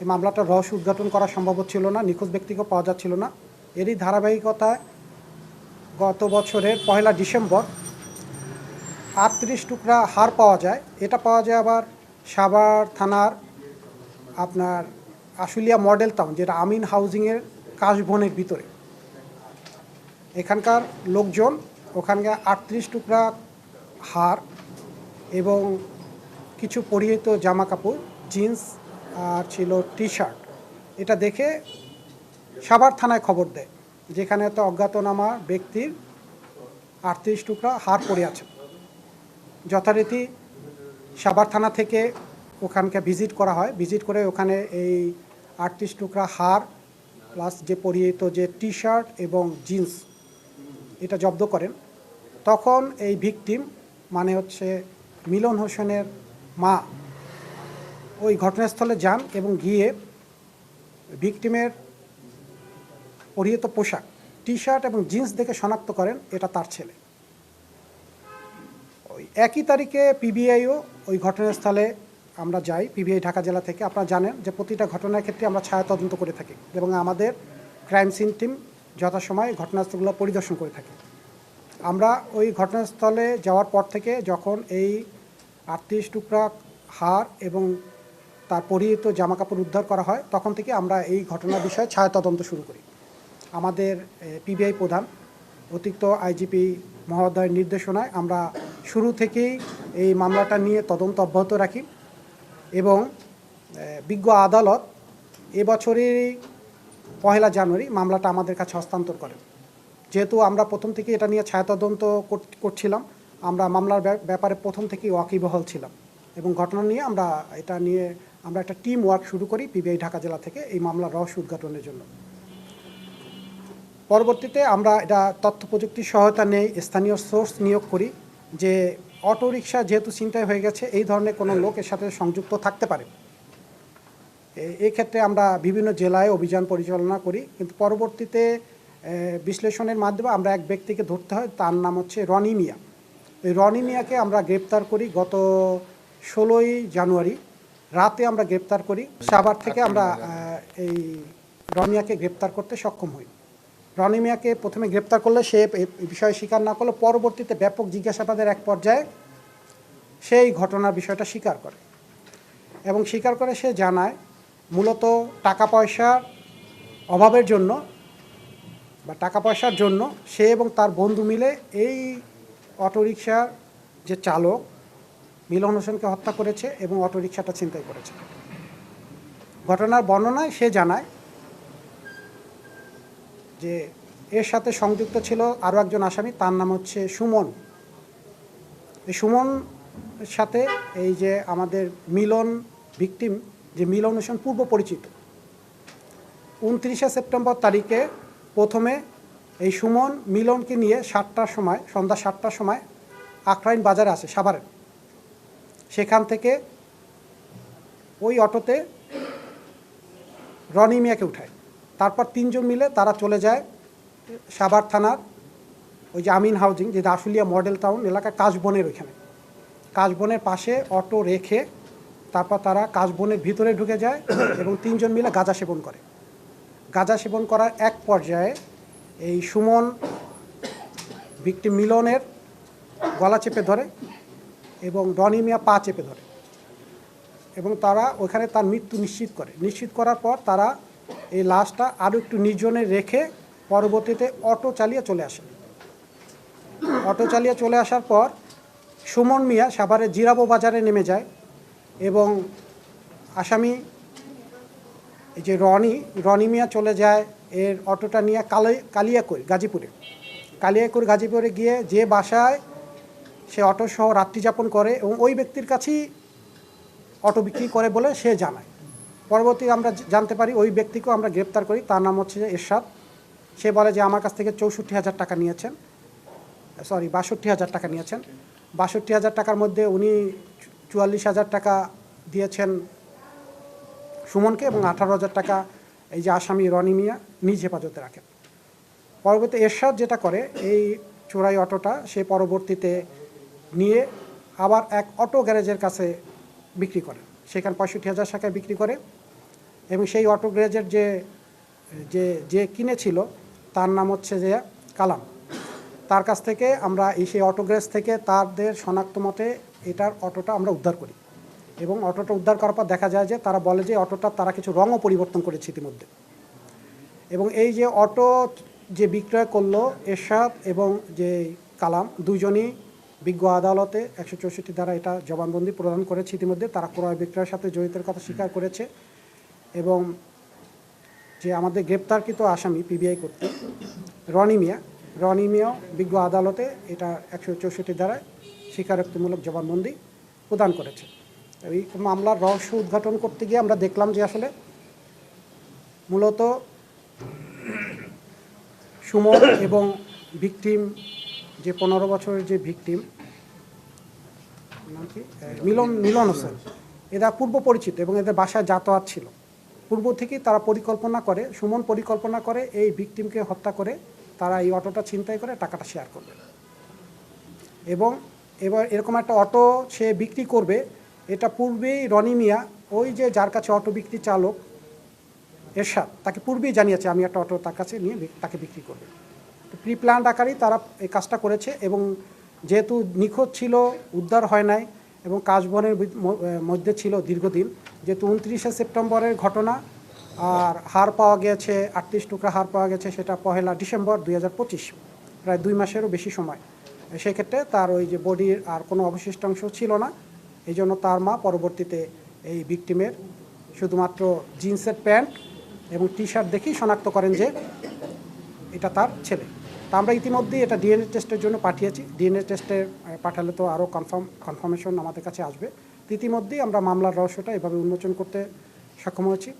এই মামলাটার রহস্য উদ্ঘাটন করা সম্ভব ছিল না, নিখোঁজ ব্যক্তিকে পাওয়া যাচ্ছিল না। এরই ধারাবাহিকতায় গত বছরের পয়লা ডিসেম্বর আটত্রিশ টুকরা হার পাওয়া যায়। এটা পাওয়া যায় আবার সাভার থানার আপনার আশুলিয়া মডেল টাউন, যেটা আমিন হাউজিংয়ের কাশবনের ভিতরে। এখানকার লোকজন ওখানকার আটত্রিশ টুকরা হার এবং কিছু পরিহিত জামা কাপড় জিন্স আর ছিল টি শার্ট এটা দেখে সাভার থানায় খবর দেয়, যেখানে একটা অজ্ঞাতনামা ব্যক্তির আটত্রিশ টুকরা হার পড়ে আছে। যথারীতি সাভার থানা থেকে ওখানকে ভিজিট করা হয়। ভিজিট করে ওখানে এই আটত্রিশ টুকরা হার প্লাস যে পরিহিত যে টি শার্ট এবং জিন্স, এটা জব্দ করেন। তখন এই ভিকটিম মানে হচ্ছে মিলন হোসেনের মা ওই ঘটনাস্থলে যান এবং গিয়ে ভিকটিমের পরিহিত পোশাক টি শার্ট এবং জিন্স দেখে শনাক্ত করেন, এটা তার ছেলে। ওই একই তারিখে পিবিআইও ওই ঘটনাস্থলে আমরা যাই পিবিআই ঢাকা জেলা থেকে। আপনারা জানেন যে প্রতিটা ঘটনার ক্ষেত্রে আমরা ছায়া তদন্ত করে থাকি এবং আমাদের ক্রাইম সিন টিম যথাসময় ঘটনাস্থলগুলো পরিদর্শন করে থাকি। আমরা ওই ঘটনাস্থলে যাওয়ার পর থেকে যখন এই আটত্রিশ টুকরা হার এবং তার পরিহিত জামাকাপড় উদ্ধার করা হয়, তখন থেকে আমরা এই ঘটনার বিষয়ে ছায়া তদন্ত শুরু করি। আমাদের পিবিআই প্রধান, অতিরিক্ত আইজিপি মহোদয়ের নির্দেশনায় আমরা শুরু থেকেই এই মামলাটা নিয়ে তদন্ত অব্যাহত রাখি এবং বিজ্ঞ আদালত এবছরেরই পহেলা জানুয়ারি মামলাটা আমাদের কাছে হস্তান্তর করেন। যেহেতু আমরা প্রথম থেকে এটা নিয়ে ছায়া তদন্ত করছিলাম, আমরা মামলার ব্যাপ- ব্যাপারে প্রথম থেকেই ওয়াকিবহল ছিলাম এবং ঘটনা নিয়ে আমরা এটা নিয়ে আমরা একটা টিম ওয়ার্ক শুরু করি পিবিআই ঢাকা জেলা থেকে এই মামলার রহস্য উদ্ঘাটনের জন্য। পরবর্তীতে আমরা এটা তথ্য প্রযুক্তির সহায়তা নেই স্থানীয় সোর্স নিয়োগ করি যে অটোরিকশা যেহেতু চিন্তায় হয়ে গেছে এই ধরনের কোনো লোক এর সাথে সংযুক্ত থাকতে পারে। এই ক্ষেত্রে আমরা বিভিন্ন জেলায় অভিযান পরিচালনা করি কিন্তু পরবর্তীতে বিশ্লেষণের মাধ্যমে আমরা এক ব্যক্তিকে ধরতে হয় তার নাম হচ্ছে রনি মিয়া। এই রনি মিয়াকে আমরা গ্রেপ্তার করি গত ষোলোই জানুয়ারি। রাতে আমরা গ্রেপ্তার করি। সাভার থেকে আমরা এই রনিয়াকে গ্রেপ্তার করতে সক্ষম হই। রনি মিয়াকে প্রথমে গ্রেপ্তার করলে সে এই বিষয়ে স্বীকার না করলে পরবর্তীতে ব্যাপক জিজ্ঞাসাবাদের এক পর্যায়ে সেই ঘটনার বিষয়টা স্বীকার করে এবং স্বীকার করে সে জানায় মূলত টাকা পয়সার অভাবের জন্য বা টাকা পয়সার জন্য সে এবং তার বন্ধু মিলে এই অটোরিকশার যে চালক মিলন হোসেনকে হত্যা করেছে এবং অটোরিকশাটা ছিনতাই করেছে। ঘটনার বর্ণনায় সে জানায় যে এর সাথে সংযুক্ত ছিল আরও একজন আসামি, তার নাম হচ্ছে সুমন। এই সুমন সাথে এই যে আমাদের মিলন ভিকটিম, যে মিলন হোসেন পূর্ব পরিচিত। উনত্রিশে সেপ্টেম্বর তারিখে প্রথমে এই সুমন মিলনকে নিয়ে সাতটার সময়, সন্ধ্যা সাতটার সময় আখরাইন বাজারে আসে সাভারে সেখান থেকে ওই অটোতে রনি মিয়াকে উঠায়। তারপর তিনজন মিলে তারা চলে যায় সাভার থানার ওই যে আমিন হাউজিং, যে আশুলিয়া মডেল টাউন এলাকা কাশবনের ওইখানে। কাশবনের পাশে অটো রেখে তারপর তারা কাশবনের ভিতরে ঢুকে যায় এবং তিনজন মিলে গাঁজা সেবন করে। গাঁজা সেবন করার এক পর্যায়ে এই সুমন, ভিক্টিম মিলনের গলা চেপে ধরে এবং রনি মিয়া পা চেপে ধরে। এবং তারা ওখানে তার মৃত্যু নিশ্চিত করে। নিশ্চিত করার পর তারা এই লাশটা আরও একটু নির্জনে রেখে পরবর্তীতে অটো চালিয়ে চলে আসে। অটো চালিয়ে চলে আসার পর সুমন মিয়া সাভারের জিরাবো বাজারে নেমে যায় এবং আসামি এই যে রনি রনি মিয়া চলে যায় এর অটোটা নিয়ে কালি, কালিয়াকৈর, গাজীপুরে। কালিয়াকৈর, গাজীপুরে গিয়ে যে বাসায় সে অটো সহ রাত্রি যাপন করে এবং ওই ব্যক্তির কাছেই অটো বিক্রি করে বলে সে জানায়। পরবর্তী আমরা জানতে পারি ওই ব্যক্তিকেও আমরা গ্রেপ্তার করি। তার নাম হচ্ছে এরশাদ। সে বলে যে আমার কাছ থেকে চৌষট্টি হাজার টাকা নিয়েছেন। সরি, বাষট্টি হাজার টাকা নিয়েছেন। বাষট্টি হাজার টাকার মধ্যে উনি চুয়াল্লিশ হাজার টাকা দিয়েছেন সুমনকে এবং আঠারো হাজার টাকা এই যে আসামি রনি মিয়া নিজ হেফাজতে রাখেন। পরবর্তী এরশাদ যেটা করে এই চোরাই অটোটা, সে পরবর্তীতে নিয়ে আবার এক অটো গ্যারেজের কাছে বিক্রি করে। সেখানে পঁয়ষট্টি হাজার টাকায় বিক্রি করে এবং সেই অটো গ্যারেজের যে যে যে কিনেছিল তার নাম হচ্ছে যে কালাম। তার কাছ থেকে আমরা এই সেই অটো গ্যারেজ থেকে তাদের শনাক্ত মতে এটার অটোটা আমরা উদ্ধার করি। এবং অটোটা উদ্ধার করার পর দেখা যায় যে তারা বলে যে অটোটা তারা কিছু রঙও পরিবর্তন করেছে ইতিমধ্যে। এবং এই যে অটো যে বিক্রয় করল এরশাদ এবং যে কালাম, দুজনই বিজ্ঞ আদালতে একশো চৌষট্টি দ্বারা এটা জবানবন্দি প্রদান করেছে। ইতিমধ্যে তারা ক্রয় বিক্রয়ের সাথে জড়িতের কথা স্বীকার করেছে এবং যে আমাদের গ্রেপ্তারকৃত আসামি পিবিআই করতে রনি মিয়া, রনি মিয়াও বিজ্ঞ আদালতে এটা একশো চৌষট্টি দ্বারায় স্বীকারোক্তিমূলক জবানবন্দি প্রদান করেছে। এই মামলার রহস্য উদ্ঘাটন করতে গিয়ে আমরা দেখলাম যে আসলে মূলত সুমন এবং ভিকটিম যে পনেরো বছরের যে ভিকটিম মিলন মিলন হোসেন। এরা পূর্ব পরিচিত এবং এদের বাসায় যাতায়াত ছিল। পূর্ব থেকেই তারা পরিকল্পনা করে, সুমন পরিকল্পনা করে এই ভিকটিমকে হত্যা করে তারা এই অটোটা ছিনতাই করে টাকাটা শেয়ার করবে। এবং এবার এরকম একটা অটো সে বিক্রি করবে, এটা পূর্বেই রনি মিয়া, ওই যে যার কাছে অটো বিক্রি চালক, এরশাদ, তাকে পূর্বেই জানিয়েছে, আমি একটা অটো তার কাছে নিয়ে তাকে বিক্রি করবে। প্রি প্ল্যান্ড আকারেই তারা এই কাজটা করেছে এবং যেহেতু নিখোঁজ ছিল, উদ্ধার হয় নাই এবং কাশবনের মধ্যে ছিল দীর্ঘদিন, যেহেতু উনত্রিশে সেপ্টেম্বরের ঘটনা আর হার পাওয়া গেছে, আটত্রিশ টুকরা হার পাওয়া গেছে সেটা পহেলা ডিসেম্বর দুই হাজার পঁচিশ, প্রায় দুই মাসেরও বেশি সময়। সেক্ষেত্রে তার ওই যে বডির আর কোনো অবশিষ্টাংশ ছিল না, এই জন্য তার মা পরবর্তীতে এই ভিকটিমের শুধুমাত্র জিন্সের প্যান্ট এবং টি শার্ট দেখেই শনাক্ত করেন যে এটা তার ছেলে। তা আমরা ইতিমধ্যেই এটা ডিএনএ টেস্টের জন্য পাঠিয়েছি। ডিএনএ টেস্টে পাঠালে তো আরও কনফার্ম কনফার্মেশন আমাদের কাছে আসবে। ইতিমধ্যেই আমরা মামলার রহস্যটা এভাবে উন্মোচন করতে সক্ষম হয়েছি।